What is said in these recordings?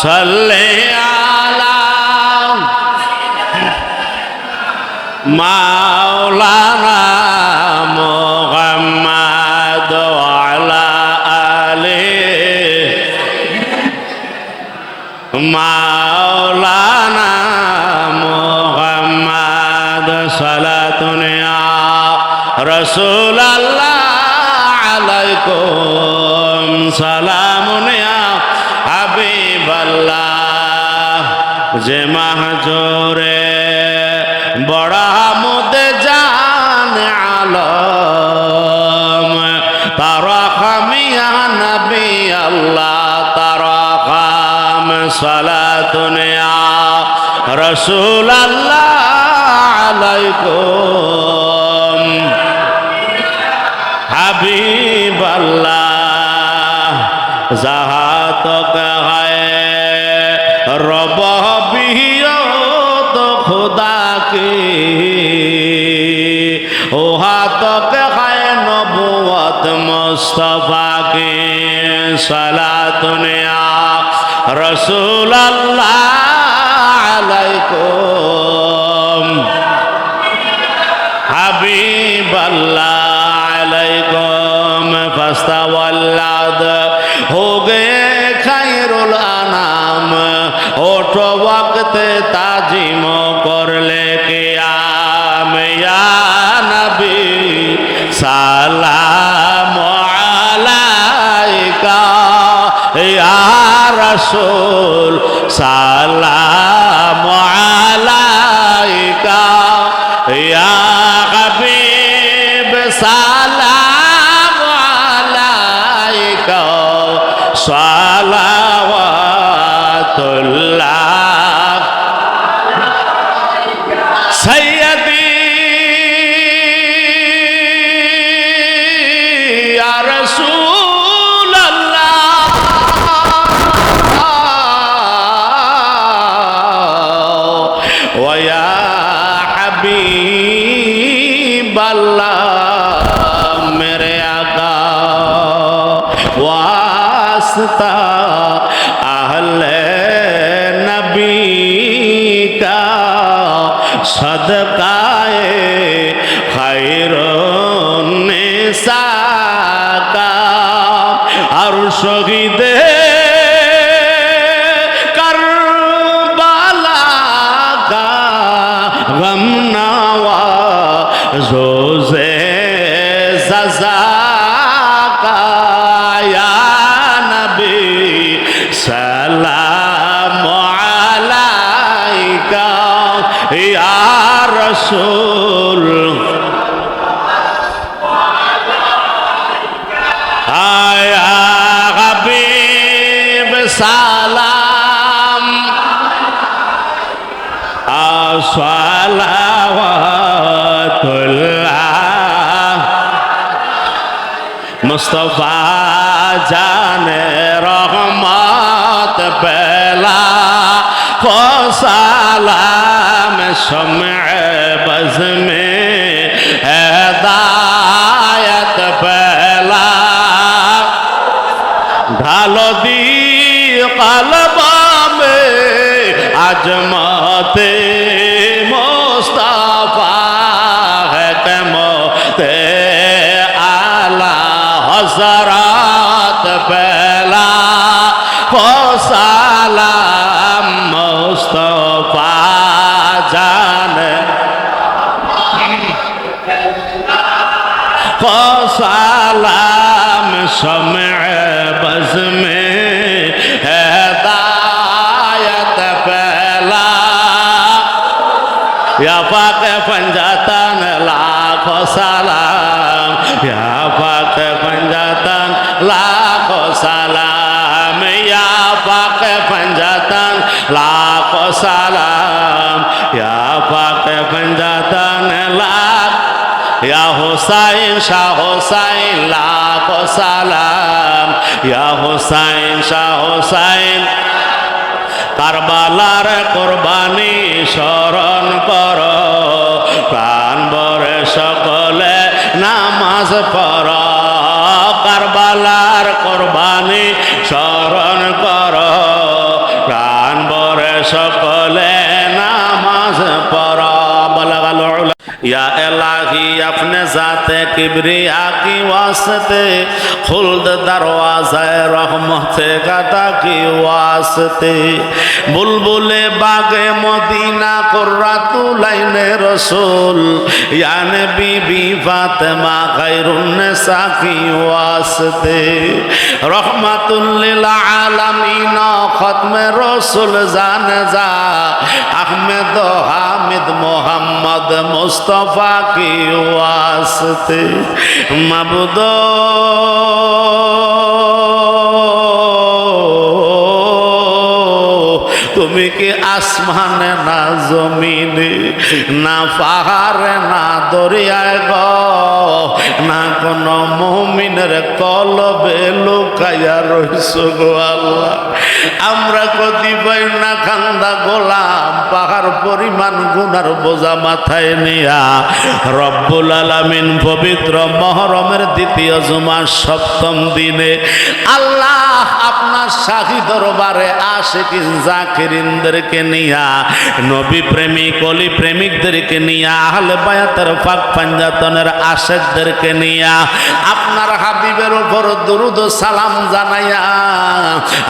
صل على مولانا محمد وعلى آله مولانا محمد صلاة يا رسول الله عليكم যে মাহজোরে বড় মুদে জান আলম। তারা খামিয়া নবী আল্লাহ তারা খাম সালা দুনিয়া রসুল আল্লাহ আলাইকুম। হাবিব আল্লাহ জাহাতক হয় রব খুদাকে। ওহাতক হায় নবুয়ত মুস্তফাকে। সালাতুনে রসুল আল্লাহ আলাইকুম। হাবিব وقت تعظیم کر لے کے آم یا نبی سلام علیکہ یا رسول سلام वास्ता अहले नबी का सदकाए শহীদে কারবালা গম নাওয়া জোজে জাজা সালাম আলাইকা ইয়া রাসূল মুস্তফা জানে রহমত খো সালাম সমে বজ মে হেদায়ত পেলা ঢালো দি কলবা আজমতে کو سلام سمع بز میں ہدایت پھیلا یا پاک پنجاتن لاکھ سلام یا پاک پنجاتن لاکھ سلام یا پاک پنجاتن لاکھ سلام یا پاک ইয়া হোসাইন, শাহ হোসাইন, লাখ সালাম। ইয়া হোসাইন, শাহ হোসাইন, কারবালার কোরবানি স্মরণ কর। প্রাণ বরে সকলে নামাজ পর কারবালার কোরবানি স্মরণ কর। প্রাণ বরে সকলে নামাজ পর বলা গেল ইয়া সাথে কিবরি আকি ওয়াসতে খুলদ দরওয়াজায় রহমতে গাদা কি ওয়াসতে বুলবুলে বাগে মদিনা কোর্রা তুলাইনে রসুল ইয়ানে বিবি ফাতেমা খাইরুন্নে কি ওয়াসতে রহমাতুল্লিল আলামিন খতমে রসুল জান যা আহমেদ হামিদ মোহাম্মদ মুস্তফা কি ওয়াস আসতে মাবুদ আসমানে না জমিনে, না পাহাড়ে, না দরিয়ায় গ, না কোন মমিনের কলবে লুকাইয়া রইস গো আল্লাহ। আমরা কতিপয় না খান্দা গোলাম, পাহাড় পরিমাণ গুনার বোঝা মাথায় নিয়া। রব্বুল আলামিন পবিত্র মহরমের দ্বিতীয় জুমার সপ্তম দিনে আল্লাহ আপনার শাহী দরবারে আসে কি জাকিরিনদেরকে নিয়া? নবী প্রেমিক, অলি প্রেমিকদেরকে নিয়া, আহলে বায়াতের পাক পাঞ্জাতনের আশেকদেরকে নিয়া, আপনার হাবিবের উপর দুরুদ সালাম জানাইয়া,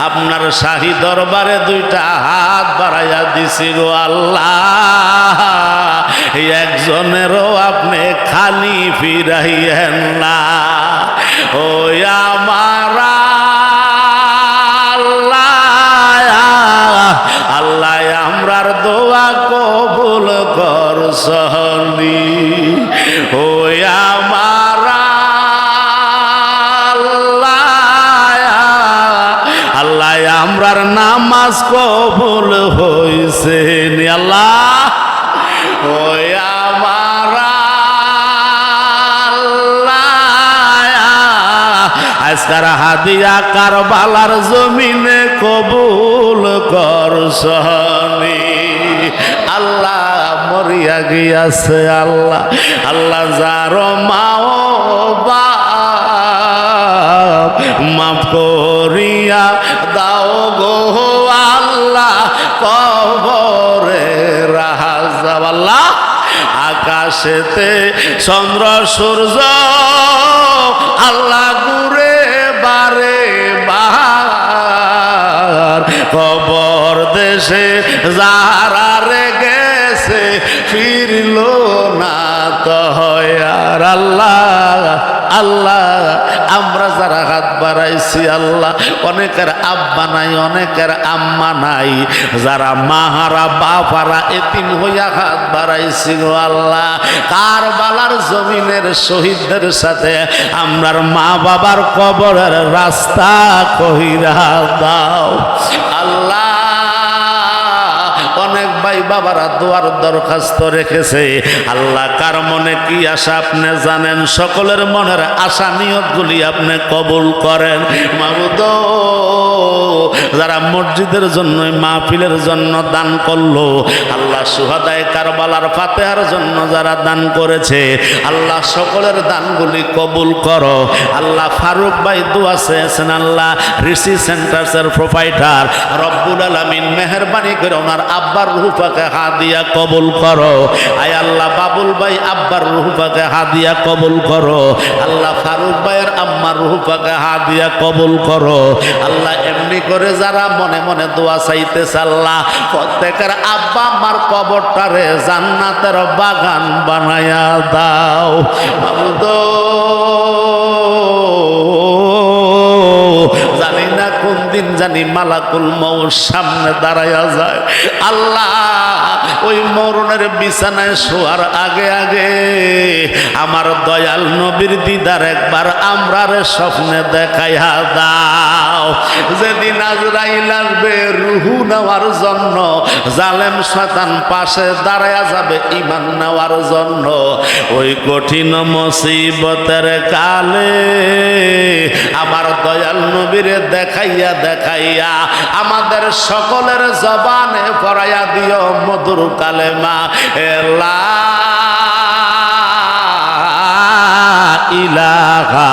আপনার শাহী দরবারে দুইটা হাত বাড়াইয়া দিছি গো আল্লাহ। একজনেরও আপনি খালি ফিরাইয়েন না। ও আমার আল্লাহ আল্লাহ আমরার দোয়া কবুল কর সহনি। ও আমার আল্লাহ আমরার নামাজ কবুল হইছে নি আল্লাহ। ও আমার আজকার হাদিয়া কারবালার জমিনে কবুল কর সহনি আল্লাহ মরিয়া গিয়াছে, আল্লাহ আল্লাহ যার মাও মাফ করিয়া দাও গো, আল্লাহ কবরে আল্লাহ। আকাশেতে চন্দ্র, সূর্য, আল্লাহ গুরে বারে বাহার খবর দেশে যারা রে গেছে ফিরল না তো আর আল্লাহ আল্লাহ আমরা যারা হাত বাড়াইছি আল্লাহ, অনেকের আব্বা নাই, অনেকের আম্মা নাই। যারা মাহারা, বাপারা এতিম হইয়া হাত বাড়াইছি গো আল্লাহ কার বালার জমিনের শহীদদের সাথে আমরার মা বাবার কবরের রাস্তা কহিরা দাও। ভাই বাবারা দোয়ার দরখাস্ত রেখেছে। আল্লাহ কার মনে কি আশা আপনি জানেন? সকলের মনের আশা নিয়তগুলি আপনি কবুল করেন। যারা মসজিদের জন্য, মাহফিলের জন্য দান করল, আল্লাহ সুহাদায় কারবালার ফাতেহার জন্য যারা দান করেছে, আল্লাহ সকলের দানগুলি কবুল করো। আল্লাহ ফারুক ভাই দোয়া চেয়েছেন, আল্লাহ ঋষি সেন্টার্সের প্রোপাইটার রব্বুল আলমিন মেহরবানি করে ওনার আব্বার রুহুপাকে হাদিয়া কবুল করো। আয় আল্লাহ বাবুল ভাই, আব্বার রুহুপাকে হাদিয়া কবুল করো। আল্লাহ ফারুক ভাইয়ের আম্মার রুহুপাকে হাদিয়া কবুল করো। আল্লাহ এমনি করে যারা মনে মনে দোয়া চাইতেছে আল্লাহ, প্রত্যেকের আব্বা আম্মার কবরটারে জান্নাতের বাগান বানায়া দাও। মাবুদ দিন জানি মালাকুল মৌ সামনে দাঁড়াইয়া যায়। আল্লাহ, ওই মরণের বিছানায় শোয়ার আগে আগে আমার দয়াল নবীর দিদার একবার আমরারে স্বপ্নে দেখাইয়া দাও। যেদিন আজরাইল আসবে, রুহু নেওয়ার জন্য, জালেম শতান পাশে দাঁড়ায়া যাবে ইমান নেওয়ার জন্য। ওই কঠিন মুসিবতের কালে আমার দয়াল নবীরে দেখাইয়া দেখাইয়া আমাদের সকলের জবানে পড়াইয়া দিও মধুর কালেমা। এলা ইলাহা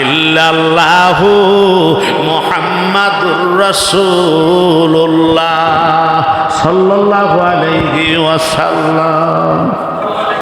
ইল্লাল্লাহু মুহাম্মাদুর রসুল্লাহ সাল্লাহ আলহি ওয়াসাল্লাম।